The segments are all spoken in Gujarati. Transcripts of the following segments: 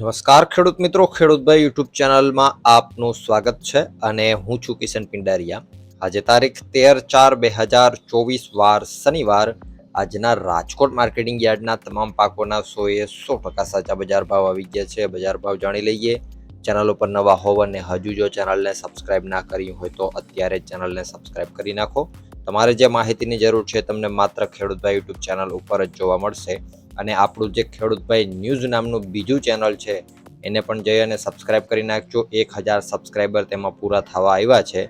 નમસ્કાર ખેડૂત મિત્રો, ખેડૂતભાઈ યુટ્યુબ ચેનલમાં આપનું સ્વાગત છે અને હું છું કિશન પિંડારિયા. આજે તારીખ તેર ચાર બે હજાર ચોવીસ વાર શનિવાર. આજના રાજકોટ માર્કેટિંગ યાર્ડના તમામ પાકોના સો એ સો ટકા સાચા બજાર ભાવ આવી ગયા છે. બજાર ભાવ જાણી લઈએ. ચેનલ ઉપર નવા હોવ અને હજુ જો ચેનલને સબસ્ક્રાઇબ ના કરી હોય તો અત્યારે ચેનલને સબસ્ક્રાઇબ કરી નાખો. તમારે જે માહિતીની જરૂર છે તમને માત્ર ખેડૂતભાઈ યુટ્યુબ ચેનલ ઉપર જ જોવા મળશે. અને આપણું જે ખેડૂતભાઈ ન્યૂઝ નામનું બીજું ચેનલ છે, એને પણ જઈ અને સબસ્ક્રાઇબ કરી નાખજો. એક હજાર સબસ્ક્રાઈબર તેમાં પૂરા થવા આવ્યા છે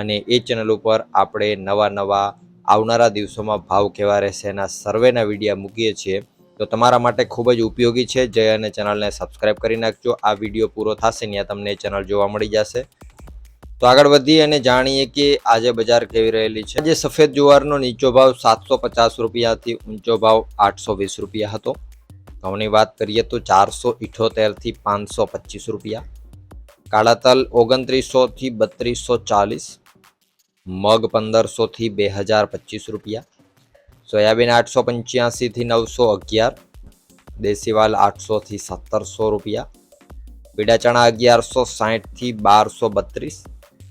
અને એ ચેનલ ઉપર આપણે નવા નવા આવનારા દિવસોમાં ભાવ કેવા રહેશે એના સર્વેના વિડીયા મૂકીએ છીએ. તો તમારા માટે ખૂબ જ ઉપયોગી છે. જય અને ચેનલને સબસ્ક્રાઇબ કરી નાખજો. આ વીડિયો પૂરો થશે ત્યાં તમને ચેનલ જોવા મળી જશે. તો આગળ વધીએ અને જાણીએ કે આજે બજાર કેવી રહેલી છે. આજે સફેદ જુવારનો નીચો ભાવ સાતસો પચાસ રૂપિયાથી ઊંચો ભાવ આઠસો વીસ રૂપિયા હતો. ઘઉંની વાત કરીએ તો ચારસો ઇઠોતેરથી પાંચસો પચીસ રૂપિયા. કાળા તલ ઓગણત્રીસોથી બત્રીસો ચાલીસ મગ પંદરસોથી બે હજાર પચીસ રૂપિયા. સોયાબીન આઠસો પંચ્યાસીથી નવસો અગિયાર દેશીવાલ આઠસોથી સત્તરસો રૂપિયા. પીડા ચણા અગિયારસો સાહીઠથી બારસો બત્રીસ.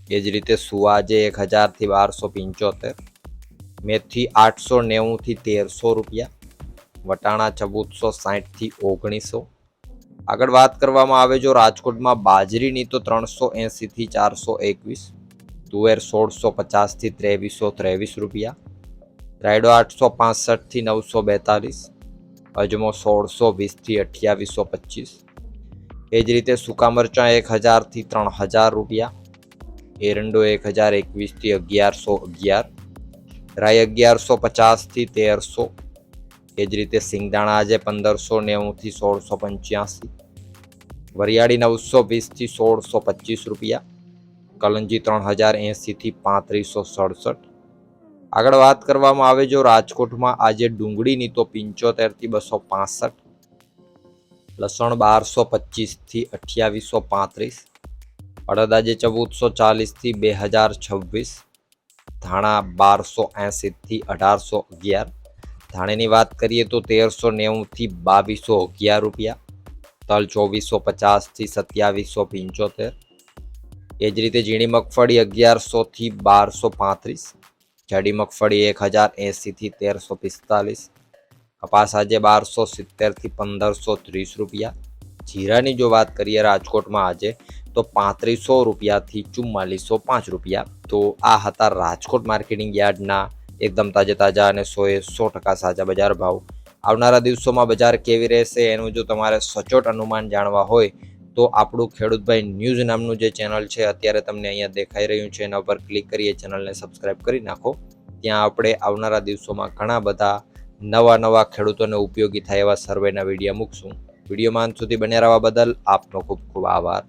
એ જ રીતે સુવાજે એક હજારથી બારસો પંચોતેર, મેથી આઠસો નેવુંથી તેરસો રૂપિયા, વટાણા ચૌદસો સાહીઠથી ઓગણીસો. આગળ વાત કરવામાં આવે જો રાજકોટમાં બાજરીની તો ત્રણસો એંસીથી ચારસો એકવીસ, તુવેર સોળસો પચાસથી ત્રેવીસો ત્રેવીસ રૂપિયા, રાયડો આઠસો પાસઠથી નવસો બેતાલીસ, અજમો સોળસો વીસથી અઠ્યાવીસો પચીસ. એ જ રીતે સૂકા મરચાં એક હજારથી ત્રણ હજાર રૂપિયા એરંડો એક હજાર એકવીસથી અગિયારસો અગિયાર. રાય અગિયારસો પચાસથી તેરસો. એ જ રીતે સિંગદાણા આજે પંદરસો નેવુંથી સોળસો પંચ્યાસી. વરિયાળી નવસો વીસથી સોળસો પચીસ રૂપિયા. કલંજી ત્રણ હજાર એંસીથી પાંત્રીસો સડસઠ. આગળ વાત કરવામાં આવે જો રાજકોટમાં આજે ડુંગળીની તો પંચોતેરથી બસો પાસઠ. લસણ બારસો પચીસથી અઠ્યાવીસો પાંત્રીસ. અડદ આજે ચૌદસો ચાલીસથી બે હજાર છવ્વીસ, ધાણા બારસો એંસીથી અઢારસો અગિયાર. ધાણીની વાત કરીએ તો તેરસો નેવુંથી બાવીસો અગિયાર રૂપિયા, તલ ચોવીસો પચાસથી સત્યાવીસો પંચોતેર. એ જ રીતે ઝીણી મગફળી અગિયારસોથી બારસો પાંત્રીસ, જાડી મગફળી એક હજાર એંસીથી તેરસો પિસ્તાલીસ. કપાસ આજે બારસો સિત્તેરથી પંદરસો ત્રીસ રૂપિયા. જીરાની જો વાત કરીએ રાજકોટમાં આજે તો પાંત્રીસો રૂપિયાથી ચુમ્માલીસો પાંચ રૂપિયા. તો આ હતા રાજકોટ માર્કેટિંગ યાર્ડના એકદમ તાજા તાજા અને સોએ સો ટકા સાચા બજાર ભાવ. આવનારા દિવસોમાં બજાર કેવી રહેશે એનું જો તમારે સચોટ અનુમાન જાણવા હોય, તો આપણું ખેડૂતભાઈ ન્યૂઝ નામનું જે ચેનલ છે, અત્યારે તમને અહીંયા દેખાઈ રહ્યું છે, એના ઉપર ક્લિક કરીએ ચેનલને સબસ્ક્રાઈબ કરી નાખો. ત્યાં આપણે આવનારા દિવસોમાં ઘણા બધા નવા નવા ખેડૂતોને ઉપયોગી થાય એવા સર્વેના વીડિયો મૂકશું. વિડીયોમાં અંત સુધી બન્યા રહેવા બદલ આપનો ખૂબ ખૂબ આભાર.